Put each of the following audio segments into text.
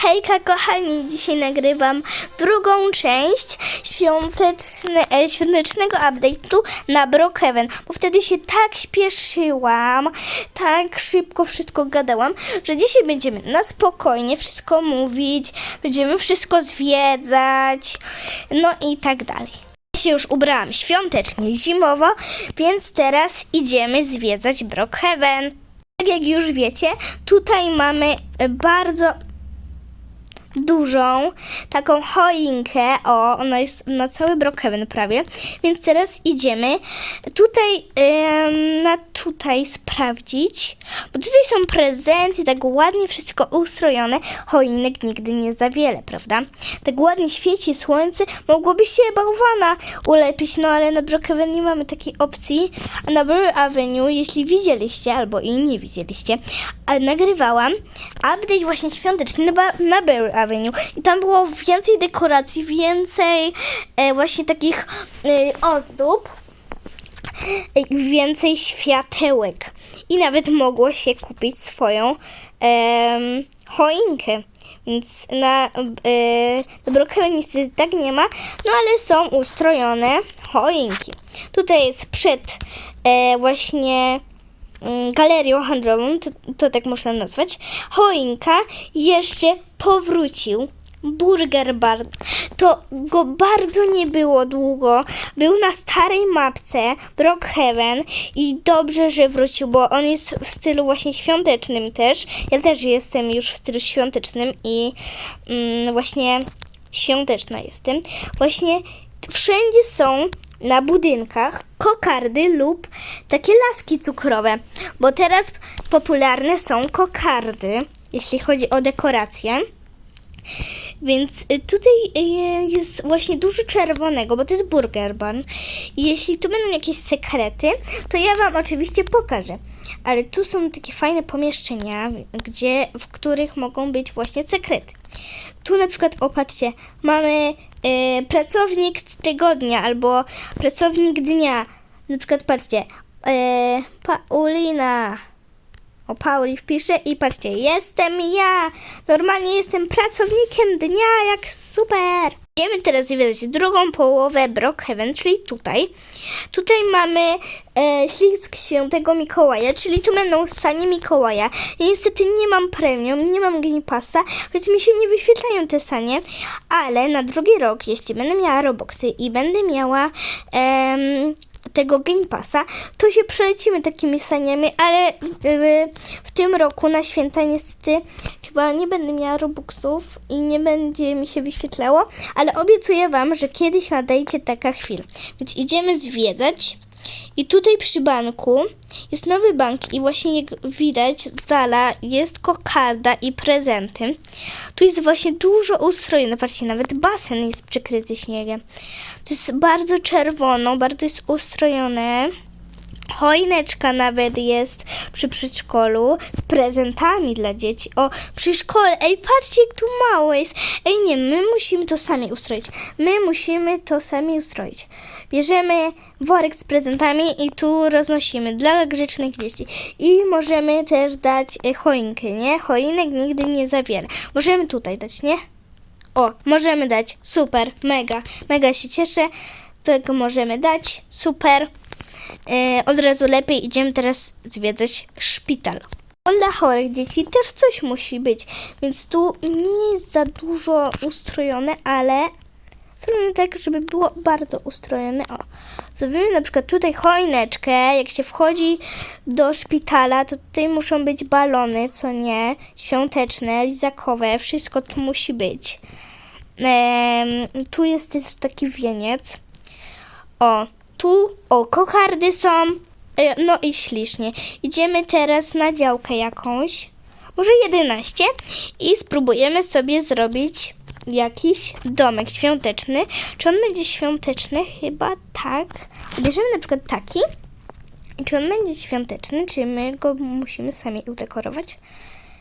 Hejka kochani, dzisiaj nagrywam drugą część świąteczne, e, świątecznego update'u na Brookhaven, bo wtedy się tak śpieszyłam, tak szybko wszystko gadałam, że dzisiaj będziemy na spokojnie wszystko mówić, będziemy wszystko zwiedzać, no i tak dalej. Ja się już ubrałam świątecznie, zimowo, więc teraz idziemy zwiedzać Brookhaven. Tak jak już wiecie, tutaj mamy bardzo dużą taką choinkę. O, ona jest na cały Brookhaven prawie. Więc teraz idziemy tutaj em, na tutaj sprawdzić, bo tutaj są prezenty, tak ładnie wszystko ustrojone. Choinek nigdy nie za wiele, prawda? Tak ładnie świeci słońce, mogłoby się bałwana ulepić, no ale na Brookhaven nie mamy takiej opcji. A na Burr Avenue, jeśli widzieliście, albo i nie widzieliście, nagrywałam update właśnie świąteczny na, na Burr Avenue i tam było więcej dekoracji, więcej e, właśnie takich e, ozdób, więcej światełek i nawet mogło się kupić swoją choinkę. Więc na, e, niestety tak nie ma, no ale są ustrojone choinki. Tutaj jest przed e, właśnie mm, galerią handlową, to, to tak można nazwać, choinka jeszcze powrócił. Burger Bar. To go bardzo nie było długo. Był na starej mapce Brookhaven i dobrze, że wrócił, bo on jest w stylu właśnie świątecznym też. Ja też jestem już w stylu świątecznym i mm, właśnie świąteczna jestem. Właśnie wszędzie są na budynkach kokardy lub takie laski cukrowe, bo teraz popularne są kokardy, jeśli chodzi o dekoracje. Więc y, tutaj y, jest właśnie dużo czerwonego, bo to jest Burger. I jeśli tu będą jakieś sekrety, to ja Wam oczywiście pokażę. Ale tu są takie fajne pomieszczenia, gdzie, w których mogą być właśnie sekrety. Tu na przykład, opatrzcie, mamy y, pracownik tygodnia albo pracownik dnia. Na przykład, patrzcie, y, Paulina. O, Pauli wpiszę i patrzcie, jestem ja! Normalnie jestem pracownikiem dnia, jak super! Idziemy teraz zwiedzać drugą połowę Brookhaven, czyli tutaj. Tutaj mamy e, ślizg świętego Mikołaja, czyli tu będą sanie Mikołaja. Ja niestety nie mam premium, nie mam Game Passa, więc mi się nie wyświetlają te sanie, ale na drugi rok, jeśli będę miała Roboxy i będę miała tego Game Passa, to się przelecimy takimi saniami, ale y, w tym roku na święta niestety chyba nie będę miała Robuxów i nie będzie mi się wyświetlało, ale obiecuję Wam, że kiedyś nadejdzie taka chwila. Więc idziemy zwiedzać. I tutaj przy banku jest nowy bank i właśnie jak widać z dala jest kokarda i prezenty. Tu jest właśnie dużo ustrojone. Patrzcie, nawet basen jest przykryty śniegiem. To jest bardzo czerwono, bardzo jest ustrojone. Choineczka nawet jest przy przedszkolu z prezentami dla dzieci. O, przy szkole. Ej, patrzcie, jak tu mało jest. Ej, nie, my musimy to sami ustroić. My musimy to sami ustroić. Bierzemy worek z prezentami i tu roznosimy dla grzecznych dzieci. I możemy też dać e, choinkę, nie? Choinek nigdy nie zawiera. Możemy tutaj dać, nie? O, możemy dać. Super, mega. Mega się cieszę. Tego możemy dać. Super. E, od razu lepiej idziemy teraz zwiedzać szpital. Dla chorych dzieci też coś musi być, więc tu nie jest za dużo ustrojone, ale zrobimy tak, żeby było bardzo ustrojone. O, zrobimy na przykład tutaj choineczkę. Jak się wchodzi do szpitala, to tutaj muszą być balony, co nie, świąteczne, lizakowe, wszystko tu musi być. Em, tu jest też taki wieniec. O, tu, o, kokardy są. E, No i ślicznie. Idziemy teraz na działkę jakąś. Może 11. I spróbujemy sobie zrobić jakiś domek świąteczny. Czy on będzie świąteczny? Chyba tak. Bierzemy na przykład taki. Czy on będzie świąteczny? Czy my go musimy sami udekorować?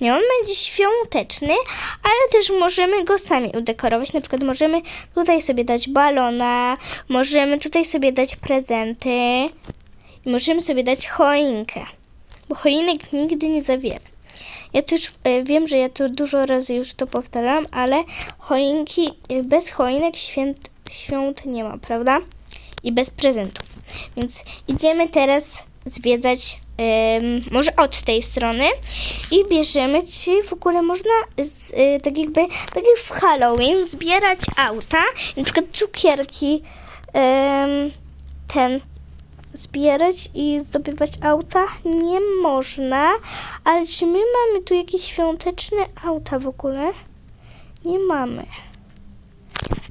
Nie, on będzie świąteczny, ale też możemy go sami udekorować. Na przykład możemy tutaj sobie dać balona, możemy tutaj sobie dać prezenty i możemy sobie dać choinkę, bo choinek nigdy nie zawiera. Ja też e, wiem, że ja to dużo razy już to powtarzam, ale choinki, e, bez choinek świąt, świąt nie ma, prawda? I bez prezentów. Więc idziemy teraz zwiedzać może od tej strony i bierzemy, czy w ogóle można z, e, tak jakby, tak jak w Halloween, zbierać auta, na przykład cukierki, ten zbierać i zdobywać auta nie można, ale czy my mamy tu jakieś świąteczne auta w ogóle? Nie mamy.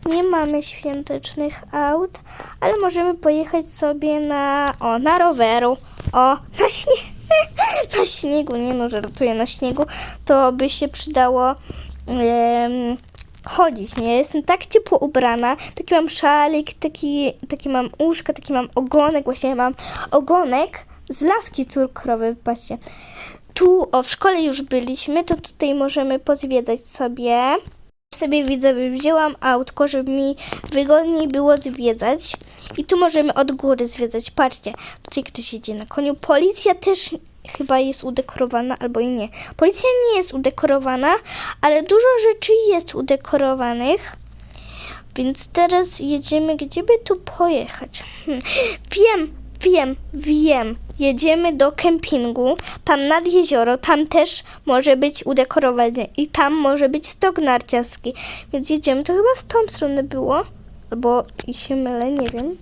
Nie mamy świątecznych aut, ale możemy pojechać sobie na, o, na roweru, o, na, śnie, na śniegu, nie no, żartuję, na śniegu, to by się przydało em, chodzić, nie? Jestem tak ciepło ubrana, taki mam szalik, taki, taki mam uszka, taki mam ogonek, właśnie mam ogonek z laski cukrowej, patrzcie. Tu, o, w szkole już byliśmy, to tutaj możemy pozwiedzać sobie. Sobie widzowie wzięłam autko, żeby mi wygodniej było zwiedzać. I tu możemy od góry zwiedzać. Patrzcie, tutaj ktoś jedzie na koniu. Policja też chyba jest udekorowana, albo i nie. Policja nie jest udekorowana, ale dużo rzeczy jest udekorowanych. Więc teraz jedziemy, gdzie by tu pojechać? Hmm. Wiem, wiem, wiem. Jedziemy do kempingu, tam nad jezioro, tam też może być udekorowany i tam może być stok narciarski. Więc jedziemy, to chyba w tą stronę było, albo i się mylę, nie wiem.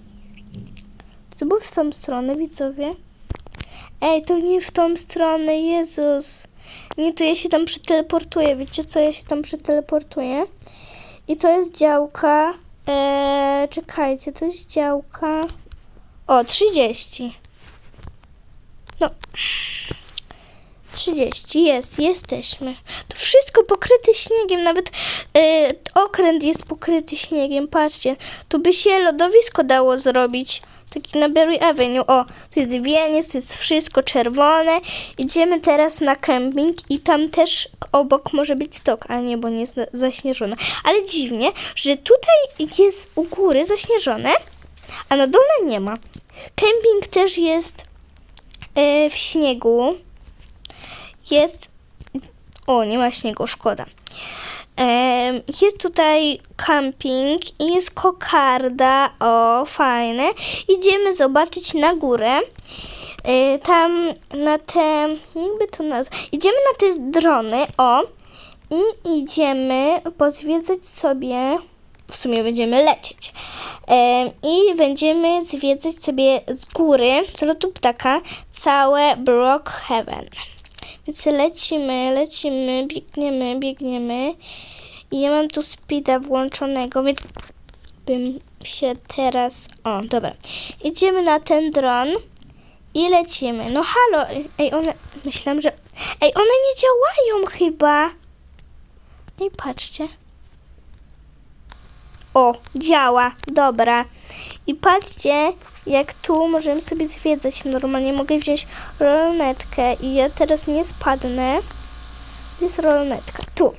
To było w tą stronę, widzowie. Ej, to nie w tą stronę, Jezus. Nie, to ja się tam przeteleportuję. Wiecie co, ja się tam przeteleportuję. I to jest działka. Eee, czekajcie, to jest działka. O, 30. No. 30 jest, jesteśmy. To wszystko pokryte śniegiem, nawet e, okręt jest pokryty śniegiem. Patrzcie, tu by się lodowisko dało zrobić. Taki na Berry Avenue. O, tu jest wieniec, tu jest wszystko czerwone. Idziemy teraz na kemping i tam też obok może być stok, a nie, bo nie jest zaśnieżone. Ale dziwnie, że tutaj jest u góry zaśnieżone, a na dole nie ma. Kemping też jest e, w śniegu. Jest. O, nie ma śniegu, szkoda. Jest tutaj camping i jest kokarda. O, fajne. Idziemy zobaczyć na górę. E, Tam na te. Jakby to nazwać? Idziemy na te drony. O. I idziemy pozwiedzać sobie. W sumie będziemy lecieć. I będziemy zwiedzać sobie z góry, co lotu ptaka, całe Brookhaven. Więc lecimy, lecimy, biegniemy, biegniemy. I ja mam tu speeda włączonego, więc bym się teraz... O, dobra. Idziemy na ten dron i lecimy. No halo, ej, one... Myślałam, że... Ej, one nie działają chyba. No i patrzcie. O, działa, dobra. I patrzcie, jak tu możemy sobie zwiedzać. Normalnie mogę wziąć rolnetkę i ja teraz nie spadnę. Gdzie jest rolnetka? Tu.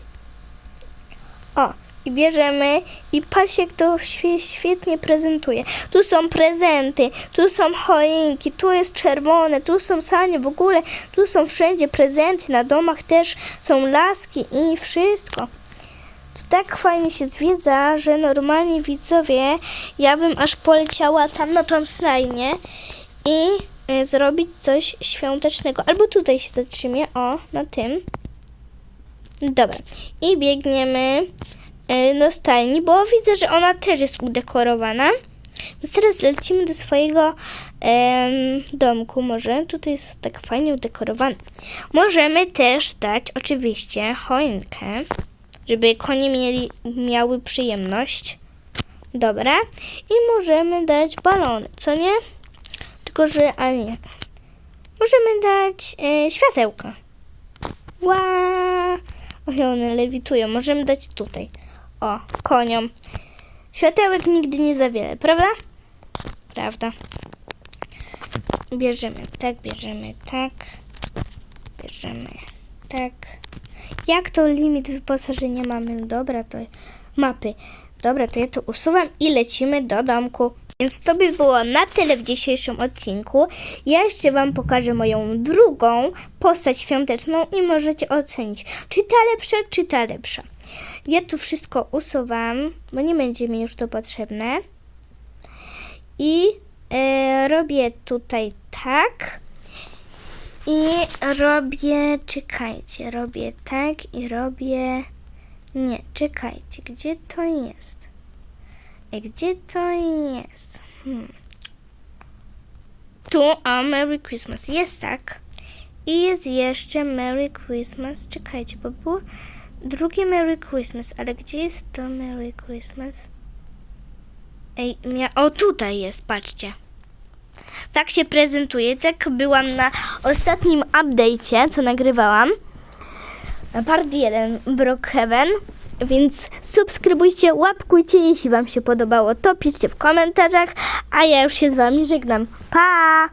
O, i bierzemy i patrzcie, jak to świetnie prezentuje. Tu są prezenty, tu są choinki, tu jest czerwone, tu są sanie, w ogóle tu są wszędzie prezenty, na domach też są laski i wszystko. To tak fajnie się zwiedza, że normalnie widzowie, ja bym aż poleciała tam na tą snajnię i y, zrobić coś świątecznego. Albo tutaj się zatrzymię, o, na tym. Dobra. I biegniemy y, do stajni, bo widzę, że ona też jest udekorowana. Więc teraz lecimy do swojego domku może. Tutaj jest tak fajnie udekorowany. Możemy też dać oczywiście choinkę, żeby konie mieli, miały przyjemność. Dobra. I możemy dać balony, co nie? Tylko, że, a nie. Możemy dać e, światełka. Ła! Oj, one lewitują. Możemy dać tutaj. O, koniom. Światełek nigdy nie za wiele, prawda? Prawda. Bierzemy tak, bierzemy tak. Bierzemy tak. Jak to limit wyposażenia mamy? Dobra, to mapy. Dobra, to ja to usuwam i lecimy do domku. Więc to by było na tyle w dzisiejszym odcinku. Ja jeszcze Wam pokażę moją drugą postać świąteczną i możecie ocenić, czy ta lepsza, czy ta lepsza. Ja tu wszystko usuwam, bo nie będzie mi już to potrzebne. I e, robię tutaj tak. I robię, czekajcie, robię tak i robię. Nie, czekajcie, gdzie to jest? Ej, Gdzie to jest? Hmm. Tu, o, Merry Christmas. Jest tak. I jest jeszcze Merry Christmas. Czekajcie, bo było drugie Merry Christmas, ale gdzie jest to Merry Christmas? Ej, mia- o tutaj jest, patrzcie. Tak się prezentuje. Tak byłam na ostatnim update'cie, co nagrywałam. Na part 1 Brookhaven. Więc subskrybujcie, łapkujcie, jeśli Wam się podobało, to piszcie w komentarzach, a ja już się z Wami żegnam. Pa!